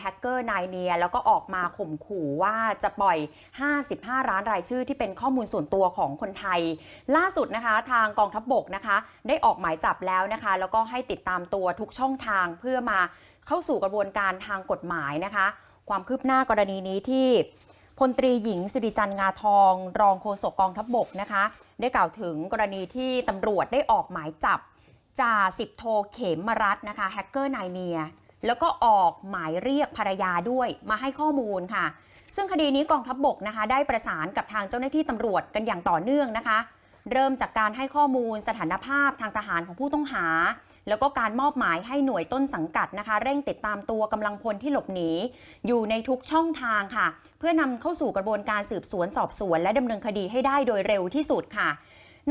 แฮกเกอร์นายเนียแล้วก็ออกมาข่มขู่ว่าจะปล่อย 55 ร้านรายชื่อที่เป็นข้อมูลส่วนตัวของคนไทย ล่าสุดนะคะ ทางกองทัพบบกนะคะ ได้ออกหมายจับแล้วนะคะ แล้วก็ให้ติดตามตัวทุกช่องทางเพื่อมาเข้าสู่กระบวนการทางกฎหมายนะคะ ความคืบหน้ากรณีนี้ที่พลตรีหญิงสิริจันทร์งาทอง รองโฆษกกองทัพบบกนะคะ ได้กล่าวถึงกรณีที่ตำรวจได้ออกหมายจับจ่าสิบโทเขมมรัตน์นะคะแฮกเกอร์นายเนีย แล้วก็ออกหมายเรียกภรรยาด้วยมาให้ข้อมูลค่ะ ซึ่งคดีนี้กองทัพบบกนะคะ ได้ประสานกับทางเจ้าหน้าที่ตำรวจกันอย่างต่อเนื่องนะคะ เริ่มจากการให้ข้อมูลสถานภาพทางทหารของผู้ต้องหา แล้วก็การมอบหมายให้หน่วยต้นสังกัดนะคะ เร่งติดตามตัวกำลังพลที่หลบหนี อยู่ในทุกช่องทางค่ะ เพื่อนำเข้าสู่กระบวนการสืบสวนสอบสวน และดำเนินคดีให้ได้โดยเร็วที่สุดค่ะ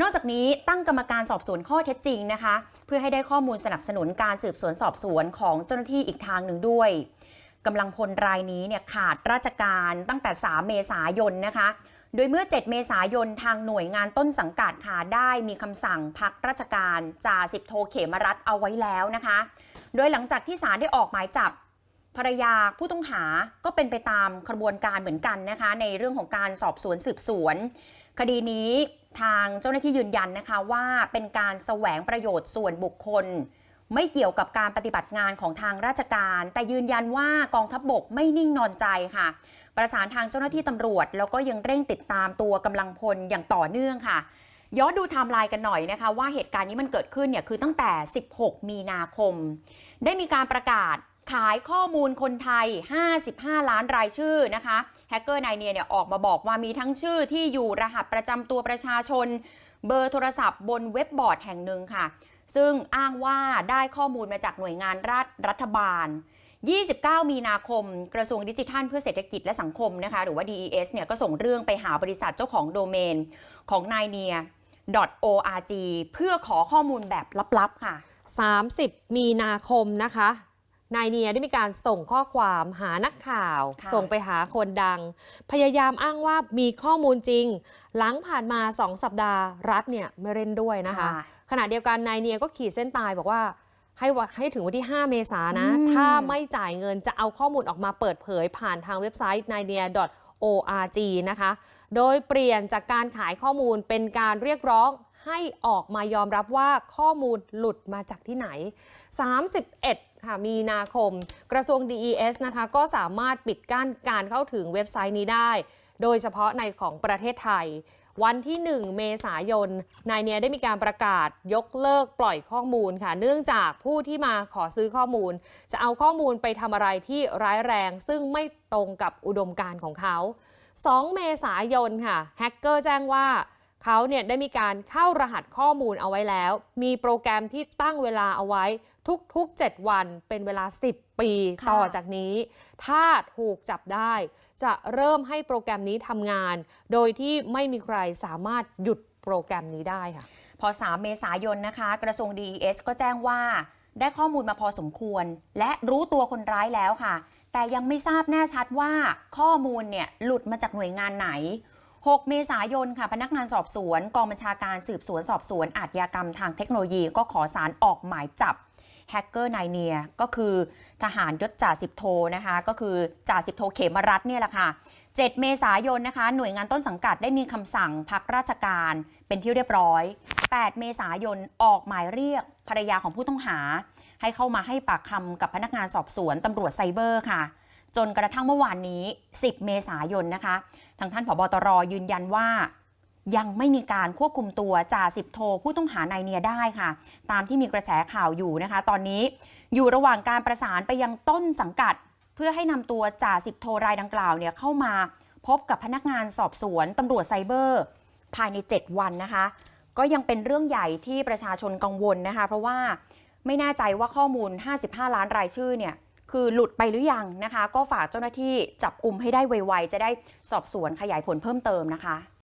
นอกจากนี้ตั้งกรรมการสอบสวนข้อเท็จจริงนะคะ เพื่อให้ได้ข้อมูลสนับสนุนการสืบสวนสอบสวนของเจ้าหน้าที่อีกทางหนึ่งด้วยกำลังพลรายนี้เนี่ยขาดราชการตั้งแต่ 3 เมษายนนะคะ โดยเมื่อ 7 เมษายนทางหน่วยงานต้นสังกัดค่ะได้มีคำสั่งพักราชการจ่าสิบโทเขมรัตเอาไว้แล้วนะคะ โดยหลังจากที่ศาลได้ออกหมายจับภรรยาผู้ต้องหาก็เป็นไปตามกระบวนการเหมือนกันนะคะ ในเรื่องของการสอบสวนสืบสวน คดีนี้ ทางเจ้าหน้าที่ยืนยันนะคะว่าเป็นการแสวงประโยชน์ส่วนบุคคล ไม่เกี่ยวกับการปฏิบัติงานของทางราชการ แต่ยืนยันว่ากองทัพบบกไม่นิ่งนอนใจค่ะ ประสานทางเจ้าหน้าที่ตำรวจ แล้วก็ยังเร่งติดตามตัวกำลังพลอย่างต่อเนื่องค่ะย้อนดูไทม์ไลน์กันหน่อยนะคะว่าเหตุการณ์นี้มันเกิดขึ้นเนี่ยคือตั้งแต่ 16 มีนาคม ได้มีการประกาศ ขายข้อมูลคนไทย 55 ล้านรายชื่อนะคะแฮกเกอร์นายเนียเนี่ยออกมาบอกว่ามีทั้งชื่อที่อยู่รหัสประจำตัวประชาชน เบอร์โทรศัพท์บนเว็บบอร์ดแห่งหนึ่งค่ะ ซึ่งอ้างว่าได้ข้อมูลมาจากหน่วยงานรัฐรัฐบาล 29 มีนาคม กระทรวงดิจิทัลเพื่อเศรษฐกิจและสังคมนะคะ หรือว่า DES เนี่ยก็ส่งเรื่องไปหาบริษัทเจ้าของโดเมนของนายเนีย .org เพื่อขอข้อมูลแบบลับๆค่ะ 30 มีนาคมนะคะ นายเนียได้มีการส่งข้อความหานักข่าวค่ะส่งไปหาคนดัง พยายามอ้างว่ามีข้อมูลจริง หลังผ่านมา2สัปดาห์รัฐเนี่ยไม่เล่นด้วยนะคะ ขณะเดียวกันนายเนียก็ขีดเส้นตายบอกว่าให้วะให้ถึงวันที่ 5 เมษายนนะอืมถ้าไม่จ่ายเงินจะเอาข้อมูลออกมาเปิดเผยผ่านทางเว็บไซต์ n i n e a org นะคะ โดยเปลี่ยนจากการขายข้อมูลเป็นการเรียกร้องให้ออกมายอมรับว่าข้อมูลหลุดมาจากที่ไหน 31 ค่ะ มีนาคม กระทรวง DES นะคะ ก็สามารถปิดกั้นการเข้าถึงเว็บไซต์นี้ได้ โดยเฉพาะในของประเทศไทย วันที่ 1 เมษายน นายเนียได้มีการประกาศยกเลิกปล่อยข้อมูลค่ะ เนื่องจากผู้ที่มาขอซื้อข้อมูล จะเอาข้อมูลไปทำอะไรที่ร้ายแรง ซึ่งไม่ตรงกับอุดมการณ์ของเขา 2 เมษายนค่ะ แฮกเกอร์แจ้งว่า เขาเนี่ยได้มีการเข้ารหัสข้อมูลเอาไว้แล้ว มีโปรแกรมที่ตั้งเวลาเอาไว้ทุก ๆ 7 วันเป็นเวลา 10 ปีค่ะต่อจากนี้ ถ้าถูกจับได้ จะเริ่มให้โปรแกรมนี้ทำงาน โดยที่ไม่มีใครสามารถหยุดโปรแกรมนี้ได้ค่ะ พอ 3 เมษายนนะคะ กระทรวง DES ก็แจ้งว่าได้ข้อมูลมาพอสมควร และรู้ตัวคนร้ายแล้วค่ะ แต่ยังไม่ทราบแน่ชัดว่าข้อมูลเนี่ยหลุดมาจากหน่วยงานไหน 6 เมษายนค่ะ พนักงานสอบสวน กองบัญชาการสืบสวนสอบสวนอาชญากรรมทางเทคโนโลยีก็ขอสารออกหมายจับแฮกเกอร์นายเนียก็คือทหารยศจ่าสิบโทนะคะ ก็คือจ่าสิบโทเขมรัตเนี่ยแหละค่ะ 7 เมษายนนะคะ หน่วยงานต้นสังกัดได้มีคำสั่งพักราชการเป็นที่เรียบร้อย 8 เมษายนออกหมายเรียกภรรยาของผู้ต้องหา ให้เข้ามาให้ปากคำกับพนักงานสอบสวนตำรวจไซเบอร์ค่ะ จนกระทั่งเมื่อวานนี้ 10 เมษายนนะคะ ทางท่านผบตรยืนยันว่ายังไม่มีการควบคุมตัวจ่าสิบโทผู้ต้องหานายเนียได้ค่ะ ตามที่มีกระแสข่าวอยู่นะคะ ตอนนี้อยู่ระหว่างการประสานไปยังต้นสังกัด เพื่อให้นำตัวจ่าสิบโทรายดังกล่าวเนี่ยเข้ามาพบกับพนักงานสอบสวนตำรวจไซเบอร์ ภายใน 7 วันนะคะ ก็ยังเป็นเรื่องใหญ่ที่ประชาชนกังวลนะคะ เพราะว่าไม่แน่ใจว่าข้อมูล 55 ล้านรายชื่อเนี่ย คือหลุดไปหรือยังนะคะ ก็ฝากเจ้าหน้าที่จับกลุ่มให้ได้ไวๆจะได้สอบสวนขยายผลเพิ่มเติมนะคะ